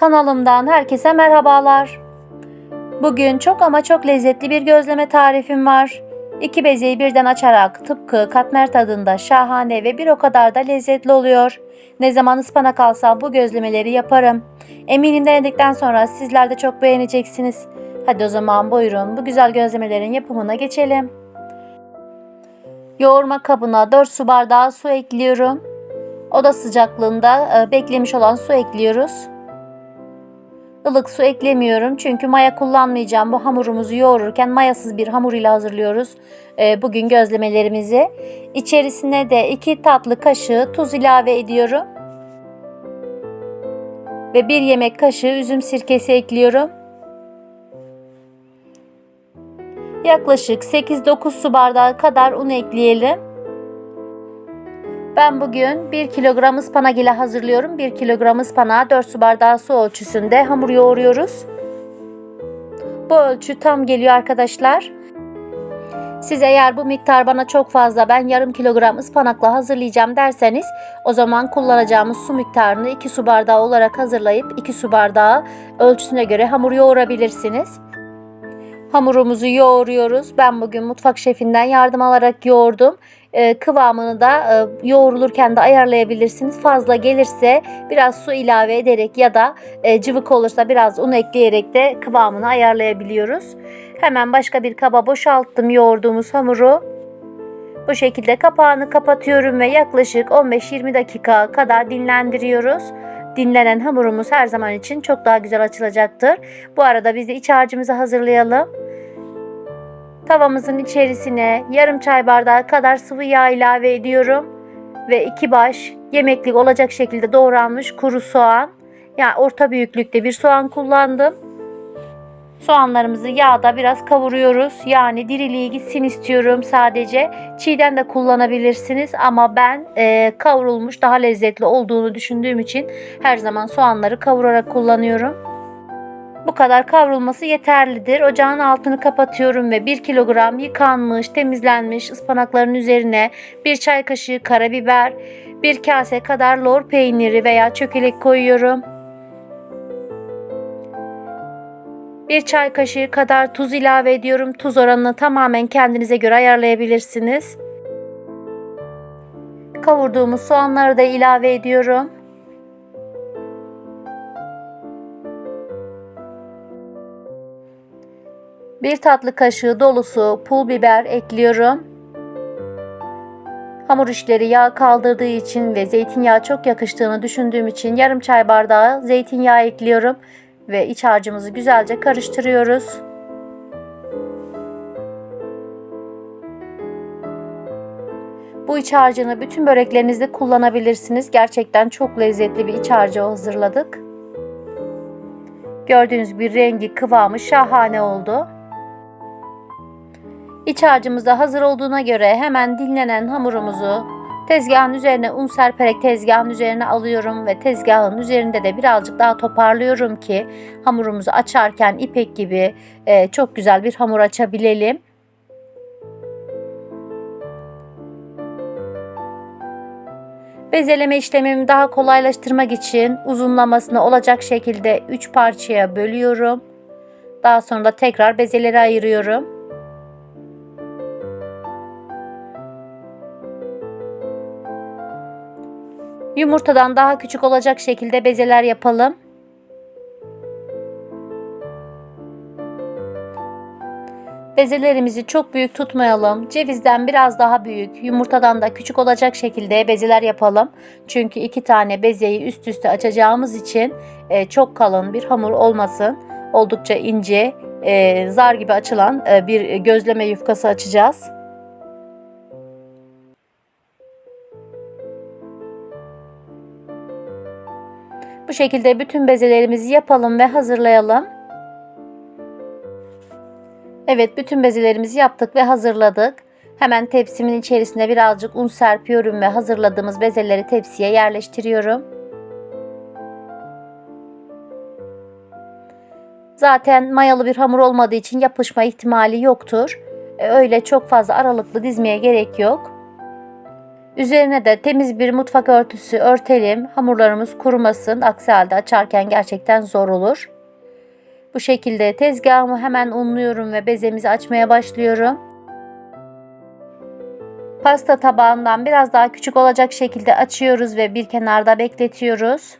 Kanalımdan herkese merhabalar. Bugün çok ama çok lezzetli bir gözleme tarifim var. İki bezeyi birden açarak tıpkı katmer tadında şahane ve bir o kadar da lezzetli oluyor. Ne zaman ıspanak alsam bu gözlemeleri yaparım. Eminim denedikten sonra sizler de çok beğeneceksiniz. Hadi o zaman buyurun bu güzel gözlemelerin yapımına geçelim. Yoğurma kabına 4 su bardağı su ekliyorum. Oda sıcaklığında e, beklemiş olan su ekliyoruz. Ilık su eklemiyorum çünkü maya kullanmayacağım. Bu hamurumuzu yoğururken mayasız bir hamur ile hazırlıyoruz e, bugün gözlemelerimizi. İçerisine de 2 tatlı kaşığı tuz ilave ediyorum. Ve 1 yemek kaşığı üzüm sirkesi ekliyorum. Yaklaşık 8-9 su bardağı kadar un ekleyelim. Ben bugün 1 kilogram ıspanak ile hazırlıyorum. 1 kilogram ıspanağa 4 su bardağı su ölçüsünde hamur yoğuruyoruz. Bu ölçü tam geliyor arkadaşlar. Siz eğer bu miktar bana çok fazla ben yarım kilogram ıspanakla hazırlayacağım derseniz o zaman kullanacağımız su miktarını 2 su bardağı olarak hazırlayıp 2 su bardağı ölçüsüne göre hamur yoğurabilirsiniz. Hamurumuzu yoğuruyoruz. Ben bugün mutfak şefinden yardım alarak yoğurdum. Ee, kıvamını da e, yoğrulurken de ayarlayabilirsiniz. Fazla gelirse biraz su ilave ederek ya da e, cıvık olursa biraz un ekleyerek de kıvamını ayarlayabiliyoruz. Hemen başka bir kaba boşalttım yoğurduğumuz hamuru. Bu şekilde kapağını kapatıyorum ve yaklaşık 15-20 dakika kadar dinlendiriyoruz. Dinlenen hamurumuz her zaman için çok daha güzel açılacaktır. Bu arada biz de iç harcımızı hazırlayalım. Tavamızın içerisine yarım çay bardağı kadar sıvı yağ ilave ediyorum. Ve iki baş yemeklik olacak şekilde doğranmış kuru soğan. Yani orta büyüklükte bir soğan kullandım. Soğanlarımızı yağda biraz kavuruyoruz. Yani diriliği gitsin istiyorum sadece. Çiğden de kullanabilirsiniz ama ben e, kavrulmuş daha lezzetli olduğunu düşündüğüm için her zaman soğanları kavurarak kullanıyorum. Bu kadar kavrulması yeterlidir. Ocağın altını kapatıyorum ve 1 kilogram yıkanmış, temizlenmiş ıspanakların üzerine 1 çay kaşığı karabiber, 1 kase kadar lor peyniri veya çökelek koyuyorum. 1 çay kaşığı kadar tuz ilave ediyorum. Tuz oranını tamamen kendinize göre ayarlayabilirsiniz. Kavurduğumuz soğanları da ilave ediyorum. Bir tatlı kaşığı dolusu pul biber ekliyorum. Hamur işleri yağ kaldırdığı için ve zeytinyağı çok yakıştığını düşündüğüm için yarım çay bardağı zeytinyağı ekliyorum ve iç harcımızı güzelce karıştırıyoruz. Bu iç harcını bütün böreklerinizde kullanabilirsiniz. Gerçekten çok lezzetli bir iç harcı hazırladık. Gördüğünüz bir rengi, kıvamı şahane oldu. İç harcımız da hazır olduğuna göre hemen dinlenen hamurumuzu tezgahın üzerine un serperek tezgahın üzerine alıyorum ve tezgahın üzerinde de birazcık daha toparlıyorum ki hamurumuzu açarken ipek gibi e, çok güzel bir hamur açabilelim. Bezeleme işlemimi daha kolaylaştırmak için uzunlamasına olacak şekilde 3 parçaya bölüyorum. Daha sonra da tekrar bezeleri ayırıyorum. Yumurtadan daha küçük olacak şekilde bezeler yapalım. Bezelerimizi çok büyük tutmayalım. Cevizden biraz daha büyük, yumurtadan da küçük olacak şekilde bezeler yapalım. Çünkü iki tane bezeyi üst üste açacağımız için e, çok kalın bir hamur olmasın. Oldukça ince, e, zar gibi açılan e, bir gözleme yufkası açacağız. Bu şekilde bütün bezelerimizi yapalım ve hazırlayalım. Evet bütün bezelerimizi yaptık ve hazırladık. Hemen tepsimin içerisine birazcık un serpiyorum ve hazırladığımız bezeleri tepsiye yerleştiriyorum. Zaten mayalı bir hamur olmadığı için yapışma ihtimali yoktur. Öyle çok fazla aralıklı dizmeye gerek yok. Üzerine de temiz bir mutfak örtüsü örtelim. Hamurlarımız kurumasın. Aksi halde açarken gerçekten zor olur. Bu şekilde tezgahımı hemen unluyorum ve bezemizi açmaya başlıyorum. Pasta tabağından biraz daha küçük olacak şekilde açıyoruz ve bir kenarda bekletiyoruz.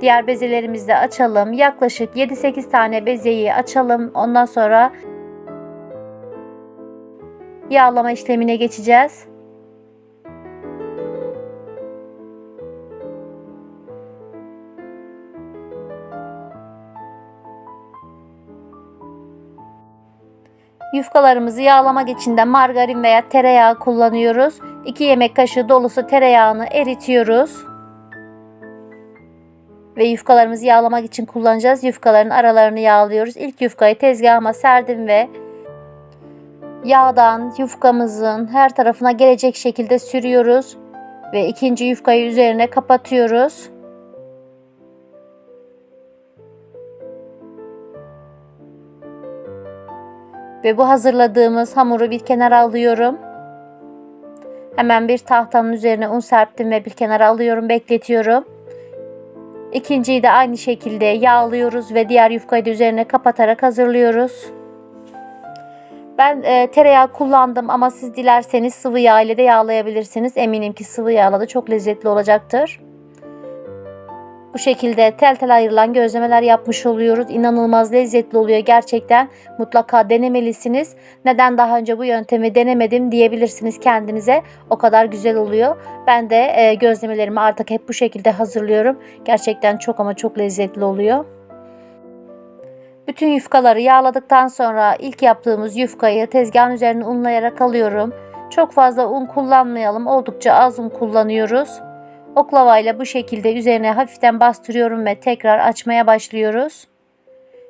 Diğer bezelerimizi de açalım. Yaklaşık 7-8 tane bezeyi açalım. Ondan sonra yağlama işlemine geçeceğiz. Yufkalarımızı yağlamak için de margarin veya tereyağı kullanıyoruz. 2 yemek kaşığı dolusu tereyağını eritiyoruz. Ve yufkalarımızı yağlamak için kullanacağız. Yufkaların aralarını yağlıyoruz. İlk yufkayı tezgahıma serdim ve yağdan yufkamızın her tarafına gelecek şekilde sürüyoruz. Ve ikinci yufkayı üzerine kapatıyoruz. Ve bu hazırladığımız hamuru bir kenara alıyorum. Hemen bir tahtanın üzerine un serptim ve bir kenara alıyorum, bekletiyorum. İkinciyi de aynı şekilde yağlıyoruz ve diğer yufkayı da üzerine kapatarak hazırlıyoruz. Ben e, tereyağı kullandım ama siz dilerseniz sıvı yağ ile de yağlayabilirsiniz. Eminim ki sıvı yağla da çok lezzetli olacaktır. Bu şekilde tel tel ayrılan gözlemeler yapmış oluyoruz. İnanılmaz lezzetli oluyor gerçekten. Mutlaka denemelisiniz. Neden daha önce bu yöntemi denemedim diyebilirsiniz kendinize. O kadar güzel oluyor. Ben de e, gözlemelerimi artık hep bu şekilde hazırlıyorum. Gerçekten çok ama çok lezzetli oluyor. Bütün yufkaları yağladıktan sonra ilk yaptığımız yufkayı tezgahın üzerine unlayarak alıyorum. Çok fazla un kullanmayalım. Oldukça az un kullanıyoruz. Oklavayla bu şekilde üzerine hafiften bastırıyorum ve tekrar açmaya başlıyoruz.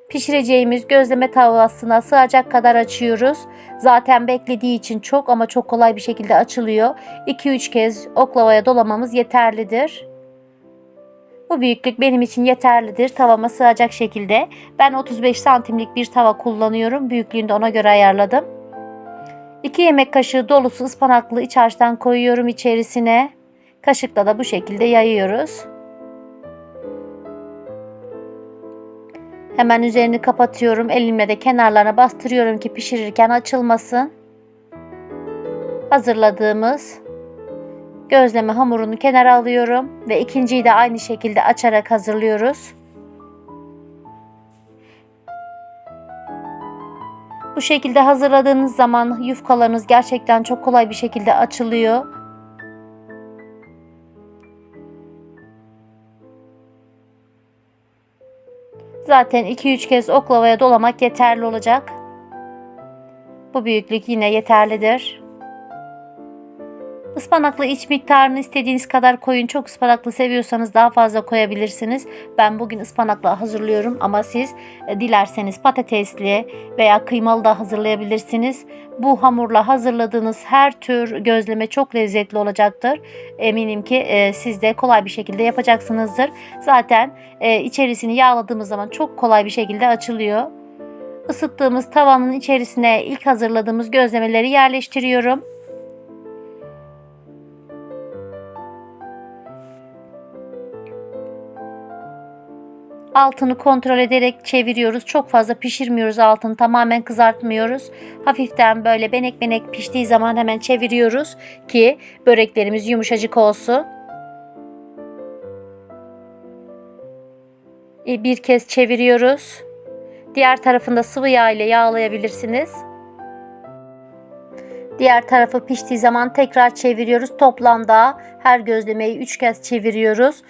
Pişireceğimiz gözleme tavasına sığacak kadar açıyoruz. Zaten beklediği için çok ama çok kolay bir şekilde açılıyor. 2-3 kez oklavaya dolamamız yeterlidir. Bu büyüklük benim için yeterlidir. Tavama sığacak şekilde. Ben 35 santimlik bir tava kullanıyorum. Büyüklüğünü de ona göre ayarladım. 2 yemek kaşığı dolusu ıspanaklı iç harçtan koyuyorum içerisine. Kaşıkla da bu şekilde yayıyoruz. Hemen üzerini kapatıyorum. Elimle de kenarlarına bastırıyorum ki pişirirken açılmasın. Hazırladığımız gözleme hamurunu kenara alıyorum ve ikinciyi de aynı şekilde açarak hazırlıyoruz. Bu şekilde hazırladığınız zaman yufkalarınız gerçekten çok kolay bir şekilde açılıyor. Zaten 2-3 kez oklavaya dolamak yeterli olacak. Bu büyüklük yine yeterlidir. Ispanaklı iç miktarını istediğiniz kadar koyun. Çok ıspanaklı seviyorsanız daha fazla koyabilirsiniz. Ben bugün ıspanaklı hazırlıyorum ama siz e, dilerseniz patatesli veya kıymalı da hazırlayabilirsiniz. Bu hamurla hazırladığınız her tür gözleme çok lezzetli olacaktır. Eminim ki e, siz de kolay bir şekilde yapacaksınızdır. Zaten e, içerisini yağladığımız zaman çok kolay bir şekilde açılıyor. Isıttığımız tavanın içerisine ilk hazırladığımız gözlemeleri yerleştiriyorum. Altını kontrol ederek çeviriyoruz. Çok fazla pişirmiyoruz altını. Tamamen kızartmıyoruz. Hafiften böyle benek benek piştiği zaman hemen çeviriyoruz ki böreklerimiz yumuşacık olsun. E, bir kez çeviriyoruz. Diğer tarafında sıvı yağ ile yağlayabilirsiniz. Diğer tarafı piştiği zaman tekrar çeviriyoruz. Toplamda her gözlemeyi 3 kez çeviriyoruz.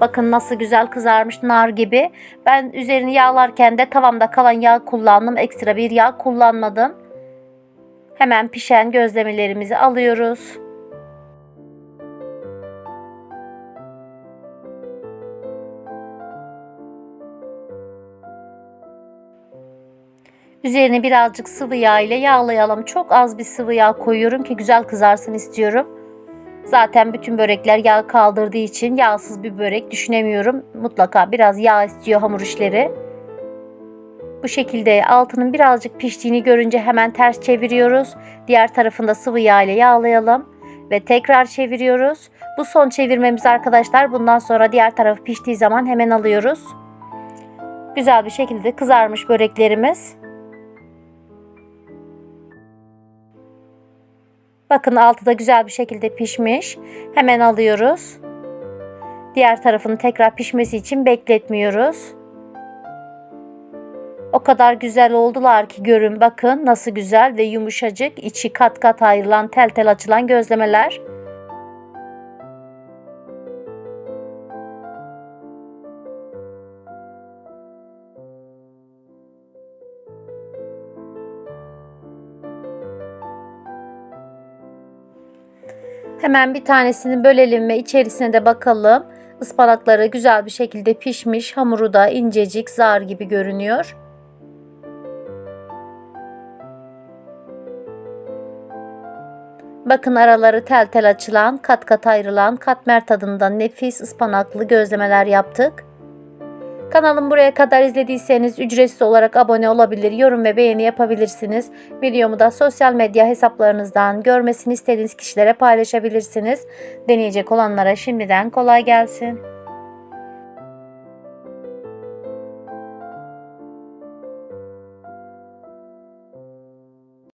Bakın nasıl güzel kızarmış nar gibi. Ben üzerini yağlarken de tavamda kalan yağ kullandım. Ekstra bir yağ kullanmadım. Hemen pişen gözlemelerimizi alıyoruz. Üzerine birazcık sıvı yağ ile yağlayalım. Çok az bir sıvı yağ koyuyorum ki güzel kızarsın istiyorum. Zaten bütün börekler yağ kaldırdığı için yağsız bir börek düşünemiyorum. Mutlaka biraz yağ istiyor hamur işleri. Bu şekilde altının birazcık piştiğini görünce hemen ters çeviriyoruz. Diğer tarafında sıvı yağ ile yağlayalım ve tekrar çeviriyoruz. Bu son çevirmemiz arkadaşlar. Bundan sonra diğer tarafı piştiği zaman hemen alıyoruz. Güzel bir şekilde kızarmış böreklerimiz. Bakın altı da güzel bir şekilde pişmiş. Hemen alıyoruz. Diğer tarafını tekrar pişmesi için bekletmiyoruz. O kadar güzel oldular ki görün bakın nasıl güzel ve yumuşacık içi kat kat ayrılan tel tel açılan gözlemeler. Hemen bir tanesini bölelim ve içerisine de bakalım. Ispanakları güzel bir şekilde pişmiş. Hamuru da incecik, zar gibi görünüyor. Bakın araları tel tel açılan, kat kat ayrılan, katmer tadında nefis ıspanaklı gözlemeler yaptık. Kanalım buraya kadar izlediyseniz ücretsiz olarak abone olabilir, yorum ve beğeni yapabilirsiniz. Videomu da sosyal medya hesaplarınızdan görmesini istediğiniz kişilere paylaşabilirsiniz. Deneyecek olanlara şimdiden kolay gelsin.